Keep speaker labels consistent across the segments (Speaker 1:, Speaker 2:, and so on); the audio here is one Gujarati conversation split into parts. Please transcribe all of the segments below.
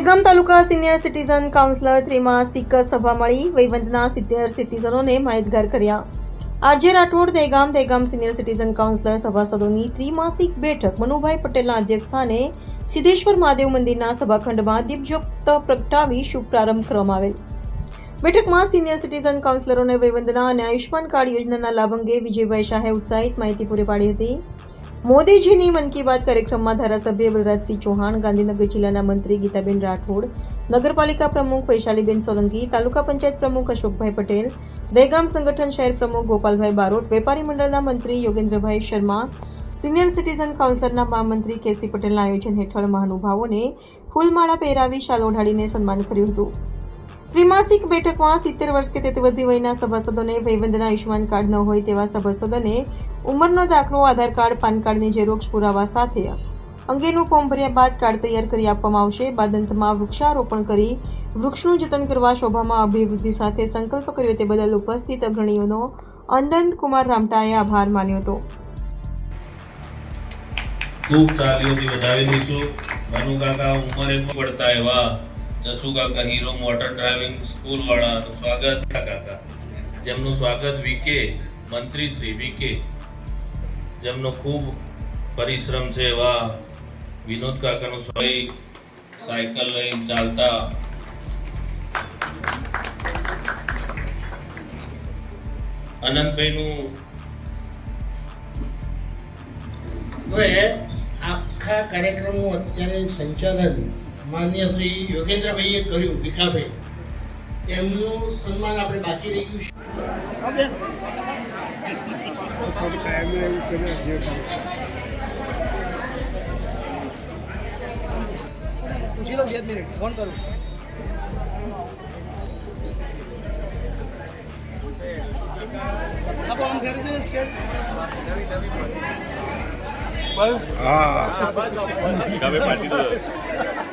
Speaker 1: Dehgam taluka senior citizen councillor ત્રિમાસિક સભા મળી. વહીવંદના સિનિયર સિટીઝનોને માહિતગાર કર્યા. RJ Rathod Dehgam Dehgam senior citizen councillor સભાસદોની ત્રિમાસિક બેઠક. મનુભાઈ પટેલના અધ્યક્ષસ્થાને સિદ્ધેશ્વર મહાદેવ મંદિરના સભાખંડમાં દીપજ્યોત પ્રગટાવી શુભ પ્રારંભ કરવામાં આવેલ. બેઠકમાં સિનિયર સિટીઝન કાઉન્સિલરોને વૈવંદના અને આયુષ્માન કાર્ડ યોજનાના લાભ અંગે વિજયભાઈ શાહે ઉત્સાહિત માહિતી પૂરી પાડી હતી. મોદીજીની મન કી બાત કાર્યક્રમમાં ધારાસભ્ય બલરાજસિંહ ચૌહાણ, ગાંધીનગર જિલ્લાના મંત્રી ગીતાબેન રાઠોડ, નગરપાલિકા પ્રમુખ વૈશાલીબેન સોલંકી, તાલુકા પંચાયત પ્રમુખ અશોકભાઈ પટેલ, દહેગામ સંગઠન શહેર પ્રમુખ ગોપાલભાઈ બારોટ, વેપારી મંડળના મંત્રી યોગેન્દ્રભાઈ શર્મા, સિનિયર સિટીઝન કાઉન્સિલના મહામંત્રી કેસી પટેલના આયોજન હેઠળ મહાનુભાવોને ફૂલમાળા પહેરાવી શાલ ઓઢાડીને સન્માન કર્યું હતું. ત્રિમાસિક બેઠકમાં સિત્તેર વર્ષ કે તેથી વધુ વયના સભાસદોને વયવંદના આયુષ્યમાન કાર્ડ ન હોય તેવા સભાસદોને ઉંમરનો દાખલો, આધાર કાર્ડ, પાન કાર્ડની ઝેરોક્ષ પુરાવા સાથે અંગેનું ફોર્મ ભર્યા બાદ કાર્ડ તૈયાર કરી આપવામાં આવશે. બાદ અંતમાં વૃક્ષારોપણ કરી વૃક્ષનું જતન કરવા શોભામાં અભિવૃદ્ધિ સાથે સંકલ્પ કર્યો તે બદલ ઉપસ્થિત અગ્રણીઓનો અંદન કુમાર રામટાએ આભાર માન્યો હતો.
Speaker 2: ખૂબ તાલીઓથી વધાવી દઈશું મનુ કાકા ઉંમરે પડતા એવા જસુ કાકા હીરો મોટર ડ્રાઇવિંગ સ્કૂલ વાળાનું સ્વાગત કાકા. જેમનું સ્વાગત વીકે મંત્રી શ્રી વીકે જેમનો ખૂબ પરિશ્રમ છે એવા વિનોદ કાકાનું સ્વાઈ સાયકલ લઈને ચાલતા. અનંતભાઈનું
Speaker 3: હવે આખા કાર્યક્રમનું અત્યારે સંચાલન માન્ય શ્રી યોગેન્દ્રભાઈએ કર્યું ભીખાભાઈ. એમનું સન્માન આપણે બાકી રહી ગયું છે.
Speaker 4: પૂછી લો બે જ મિનિટ ફોન કરું. આપો આમ શેર
Speaker 2: તો વચ્ચે તો ઝાડ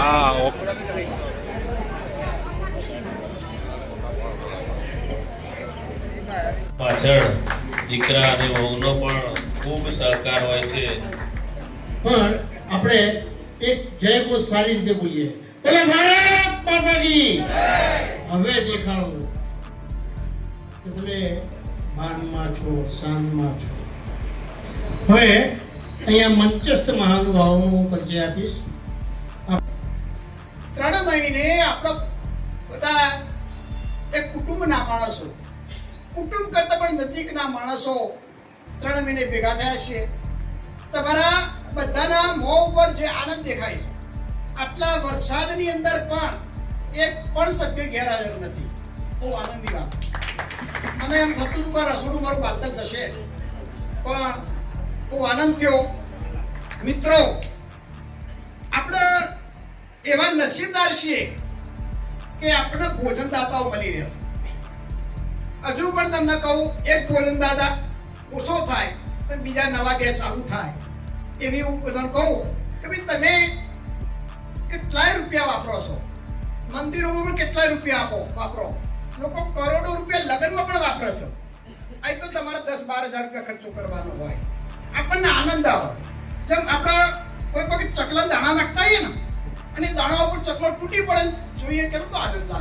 Speaker 5: હા ok.
Speaker 2: પાછળ દીકરા અને વહુનો પણ ખૂબ સહકાર હોય છે.
Speaker 3: પણ આપણે એક જય ઘોષ સારી રીતે બોલીએ. એટલે ભારત માતા કી હવે દેખાડો. કે તમે માનમાં છો શાનમાં છો. હવે અહીંયા મંચસ્થ મહાનુભાવોનું પરિચય આપીશ.
Speaker 6: ત્રણ મહિને આપણો બધા એક કુટુંબના માણસો. કુટુંબ કરતા પણ નજીકના માણસો ત્રણ મહિને ભેગા થયા છે. તમારા બધાના મોં ઉપર જે આનંદ દેખાય છે. આટલા વરસાદની અંદર પણ એક પણ સભ્ય ગેરહાજર નથી. બહુ આનંદની વાત. મને એમ થતું હતું કે રસોડું મારું બાતલ જશે. પણ બહુ આનંદ થયો. મિત્રો, આપણે એવા નસીબદાર છીએ કે આપણને ભોજનદાતાઓ મળી રહેશે. હજુ પણ તમને કહું, એક ભોજનદાતા ઓછો થાય, તો બીજા નવા ગેસ ચાલુ થાય. એવી હું બધાને કહું કે ભાઈ તમે કેટલાય રૂપિયા વાપરો છો? મંદિરોમાં પણ કેટલાય રૂપિયા આપો, વાપરો. લોકો કરોડો રૂપિયા લગ્નમાં પણ વાપરે છે. અહીં તો તમારે દસ બાર હજાર રૂપિયા ખર્ચો કરવાનો હોય. આપણને આનંદ આવે. જેમ આપણા કોઈ કોઈ ચકલા દાણા નાખતા હોઈએ ને અને દાણા ઉપર ચકલો તૂટી પડે જોઈએ જોઈએ કેટલો આનંદ લાગે.